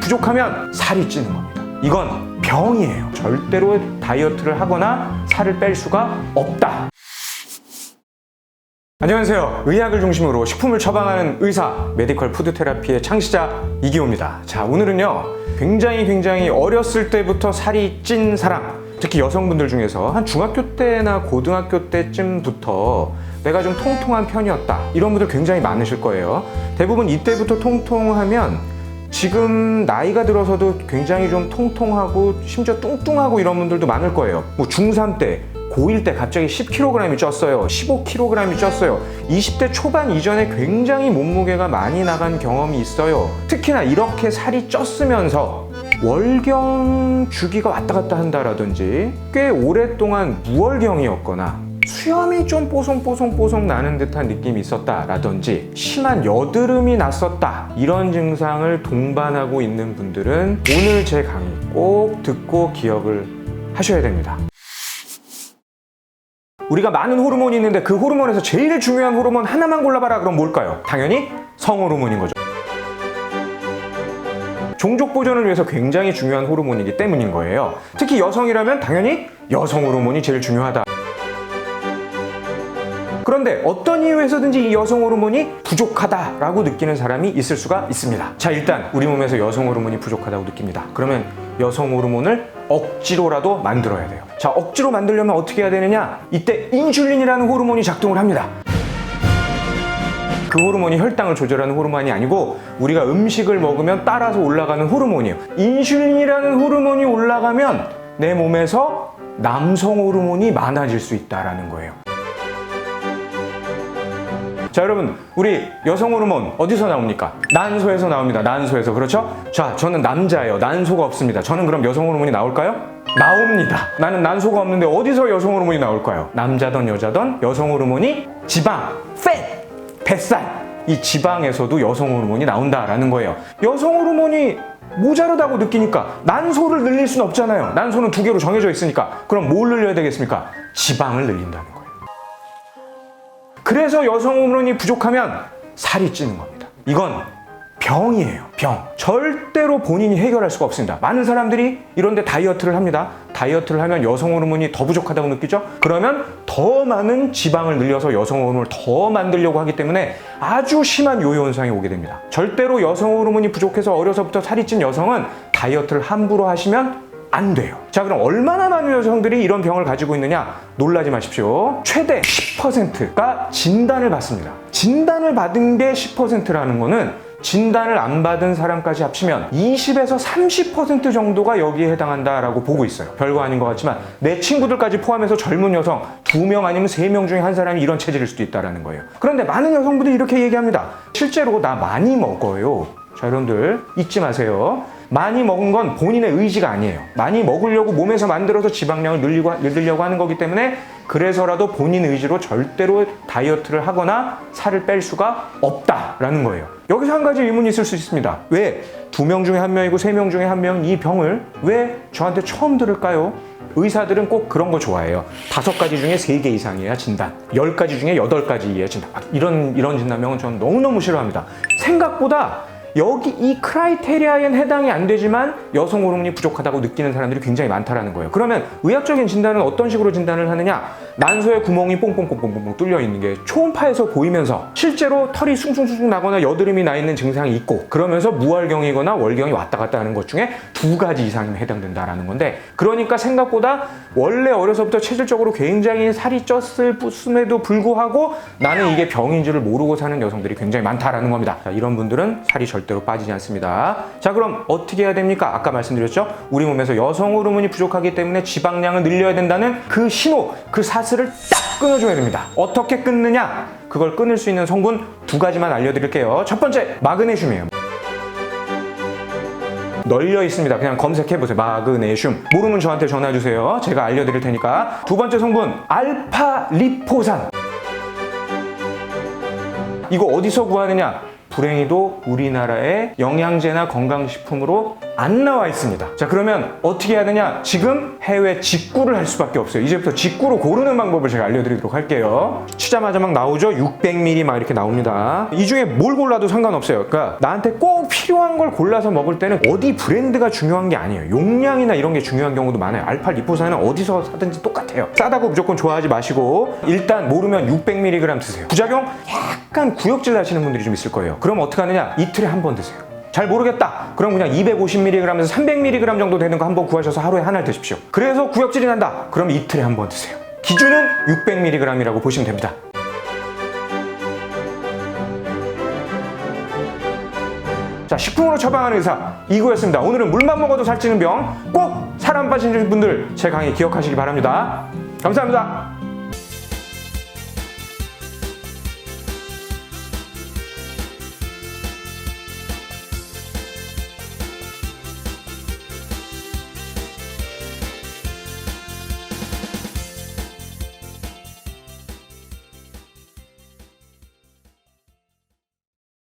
부족하면 살이 찌는 겁니다. 이건 병이에요. 절대로 다이어트를 하거나 살을 뺄 수가 없다. 안녕하세요. 의학을 중심으로 식품을 처방하는 의사, 메디컬 푸드 테라피의 창시자 이기호입니다. 자, 오늘은요. 굉장히 굉장히 어렸을 때부터 살이 찐 사람, 특히 여성분들 중에서 한 중학교 때나 고등학교 때쯤부터 내가 좀 통통한 편이었다. 이런 분들 굉장히 많으실 거예요. 대부분 이때부터 통통하면 지금 나이가 들어서도 굉장히 좀 통통하고 심지어 뚱뚱하고 이런 분들도 많을 거예요. 뭐 중3 때, 고1 때 갑자기 10kg이 쪘어요. 15kg이 쪘어요. 20대 초반 이전에 굉장히 몸무게가 많이 나간 경험이 있어요. 특히나 이렇게 살이 쪘으면서 월경 주기가 왔다 갔다 한다라든지 꽤 오랫동안 무월경이었거나 수염이 좀 뽀송뽀송뽀송 나는 듯한 느낌이 있었다라든지 심한 여드름이 났었다 이런 증상을 동반하고 있는 분들은 오늘 제 강의 꼭 듣고 기억을 하셔야 됩니다. 우리가 많은 호르몬이 있는데 그 호르몬에서 제일 중요한 호르몬 하나만 골라봐라 그럼 뭘까요? 당연히 성호르몬인 거죠. 종족 보존을 위해서 굉장히 중요한 호르몬이기 때문인 거예요. 특히 여성이라면 당연히 여성 호르몬이 제일 중요하다. 그런데 어떤 이유에서든지 이 여성 호르몬이 부족하다라고 느끼는 사람이 있을 수가 있습니다. 자, 일단 우리 몸에서 여성 호르몬이 부족하다고 느낍니다. 그러면 여성 호르몬을 억지로라도 만들어야 돼요. 자, 억지로 만들려면 어떻게 해야 되느냐? 이때 인슐린이라는 호르몬이 작동을 합니다. 그 호르몬이 혈당을 조절하는 호르몬이 아니고 우리가 음식을 먹으면 따라서 올라가는 호르몬이에요. 인슐린이라는 호르몬이 올라가면 내 몸에서 남성 호르몬이 많아질 수 있다라는 거예요. 자 여러분 우리 여성 호르몬 어디서 나옵니까? 난소에서 나옵니다. 난소에서 그렇죠? 자 저는 남자예요. 난소가 없습니다. 저는 그럼 여성 호르몬이 나올까요? 나옵니다. 나는 난소가 없는데 어디서 여성 호르몬이 나올까요? 남자든 여자든 여성 호르몬이 지방, 팻, 뱃살 이 지방에서도 여성 호르몬이 나온다라는 거예요. 여성 호르몬이 모자르다고 느끼니까 난소를 늘릴 수는 없잖아요. 난소는 두 개로 정해져 있으니까 그럼 뭘 늘려야 되겠습니까? 지방을 거예요. 그래서 여성 호르몬이 부족하면 살이 찌는 겁니다. 이건 병이에요, 병. 절대로 본인이 해결할 수가 없습니다. 많은 사람들이 이런데 다이어트를 합니다. 다이어트를 하면 여성 호르몬이 더 부족하다고 느끼죠? 그러면 더 많은 지방을 늘려서 여성 호르몬을 더 만들려고 하기 때문에 아주 심한 요요 현상이 오게 됩니다. 절대로 여성 호르몬이 부족해서 어려서부터 살이 찐 여성은 다이어트를 함부로 하시면 안 돼요. 자, 그럼 얼마나 많은 여성들이 이런 병을 가지고 있느냐? 놀라지 마십시오. 최대 10%가 진단을 받습니다. 진단을 받은 게 10%라는 거는 진단을 안 받은 사람까지 합치면 20에서 30% 정도가 여기에 해당한다라고 보고 있어요. 별거 아닌 것 같지만 내 친구들까지 포함해서 젊은 여성 두 명 아니면 세 명 중에 한 사람이 이런 체질일 수도 있다라는 거예요. 그런데 많은 여성분들이 이렇게 얘기합니다. 실제로 나 많이 먹어요. 자, 여러분들 잊지 마세요. 많이 먹은 건 본인의 의지가 아니에요. 많이 먹으려고 몸에서 만들어서 지방량을 늘리고, 늘리려고 하는 거기 때문에 그래서라도 본인 의지로 절대로 다이어트를 하거나 살을 뺄 수가 없다라는 거예요. 여기서 한 가지 의문이 있을 수 있습니다. 왜 두 명 중에 한 명이고 세 명 중에 한 명은 이 병을 왜 저한테 처음 들을까요? 의사들은 꼭 그런 거 좋아해요. 다섯 가지 중에 세 개 이상이어야 진단. 열 가지 중에 여덟 가지이어야 진단. 아, 이런, 이런 진단명은 저는 너무너무 싫어합니다. 생각보다 여기 이 크라이테리아엔 해당이 안 되지만 여성 호르몬이 부족하다고 느끼는 사람들이 굉장히 많다라는 거예요. 그러면 의학적인 진단은 어떤 식으로 진단을 하느냐? 난소에 구멍이 뽕뽕뽕뽕뽕 뚫려 있는 게 초음파에서 보이면서 실제로 털이 숭숭숭 나거나 여드름이 나 있는 증상이 있고 그러면서 무월경이거나 월경이 왔다 갔다 하는 것 중에 두 가지 이상이면 해당된다라는 건데 그러니까 생각보다 원래 어려서부터 체질적으로 굉장히 살이 쪘을 뿐에도 불구하고 나는 이게 병인 줄을 모르고 사는 여성들이 굉장히 많다라는 겁니다. 자, 이런 분들은 살이 절 대로 빠지지 않습니다. 자, 그럼 어떻게 해야 됩니까? 아까 말씀드렸죠? 우리 몸에서 여성 호르몬이 부족하기 때문에 지방량을 늘려야 된다는 그 신호, 그 사슬을 딱 끊어줘야 됩니다. 어떻게 끊느냐? 그걸 끊을 수 있는 성분 두 가지만 알려드릴게요. 첫 번째, 마그네슘이에요. 널려 있습니다. 그냥 검색해 보세요. 마그네슘. 모르면 저한테 전화 주세요. 제가 알려드릴 테니까. 두 번째 성분 알파 리포산. 이거 어디서 구하느냐? 불행히도 우리나라의 영양제나 건강식품으로 안 나와 있습니다. 자, 그러면 어떻게 해야 되냐? 지금 해외 직구를 할 수밖에 없어요. 이제부터 직구로 고르는 방법을 제가 알려드리도록 할게요. 치자마자 막 나오죠? 600ml 막 이렇게 나옵니다. 이 중에 뭘 골라도 상관없어요. 그러니까 나한테 꼭 필요한 걸 골라서 먹을 때는 어디 브랜드가 중요한 게 아니에요. 용량이나 이런 게 중요한 경우도 많아요. 알파 리포산은 어디서 사든지 똑같아요. 싸다고 무조건 좋아하지 마시고 일단 모르면 600mg 드세요. 부작용 약간 구역질 나시는 분들이 좀 있을 거예요. 그럼 어떻게 하느냐? 이틀에 한 번 드세요. 잘 모르겠다. 그럼 그냥 250mg에서 300mg 정도 되는 거 한번 구하셔서 하루에 하나를 드십시오. 그래서 구역질이 난다. 그럼 이틀에 한 번 드세요. 기준은 600mg이라고 보시면 됩니다. 자, 식품으로 처방하는 의사 이구였습니다. 오늘은 물만 먹어도 살찌는 병꼭살안 빠지는 분들 제 강의 기억하시기 바랍니다. 감사합니다.